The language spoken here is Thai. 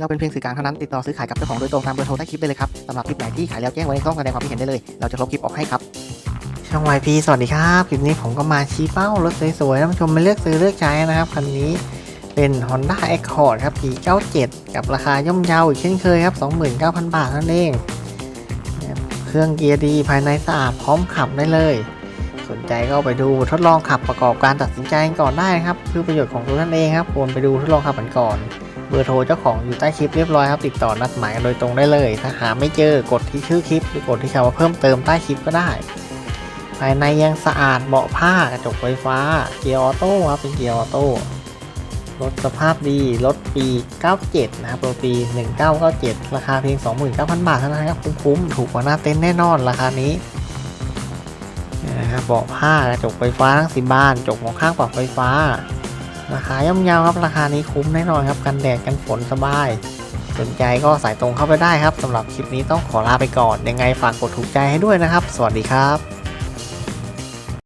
เราเป็นเพียงสื่อกลางเท่านั้นติดต่อซื้อขายกับเจ้าของโดยตรงตามเบอร์โทรใต้คลิปได้เลยครับสำหรับคลิปไหนที่ขายแล้วแจ้งไว้ในช่องแสดงความคิดเห็นได้เลย เราจะลบคลิปออกให้ครับช่อง YP สวัสดีครับ คลิปนี้ผมก็มาชี้เป้ารถสวยๆท่านผู้ชมมาเลือกซื้อเลือกใช้นะครับคันนี้เป็น Honda Accord ครับปี97 กับราคาย่อมเยาอีกเช่นเคยครับ 29,000 บาทนั่นเองนะครับเครื่องเกียร์ดีภายในสะอาดพร้อมขับได้เลย สนใจก็ไปดูทดลองขับประกอบการตัดสินใจก่อนได้นะครับเพื่อประโยชน์ของตัวท่านเองครับควรไปดูทดลองขับกันก่อน เบอร์โทรเจ้าของอยู่ใต้คลิปเรียบร้อยครับติดต่อนัดหมายโดยตรงได้เลย ถ้าหาไม่เจอกดที่ชื่อคลิปหรือกดที่คำว่าเพิ่มเติมใต้คลิปก็ได้ ภายในยังสะอาดเบาะผ้ากระจกไฟฟ้า เกียร์ออโต้ครับเป็นเกียร์ออโต้รถสภาพดีรถปี 97 นะครับรถปี 1997 ราคาเพียง 29,000 บาทเท่านั้นครับคุ้มๆถูกกว่าหน้าเต็นท์แน่นอนราคานี้นะครับเบาะผ้ากระจกไฟฟ้าทั้งสิบานจกมองข้างปรับไฟฟ้า ราคาย่อมเยาวครับราคานี้คุ้มแน่นอนครับกันแดดกันฝนสบาย สนใจก็สายตรงเข้าไปได้ครับสำหรับคลิปนี้ต้องขอลาไปก่อนยังไงฝากกดถูกใจให้ด้วยนะครับ สวัสดีครับ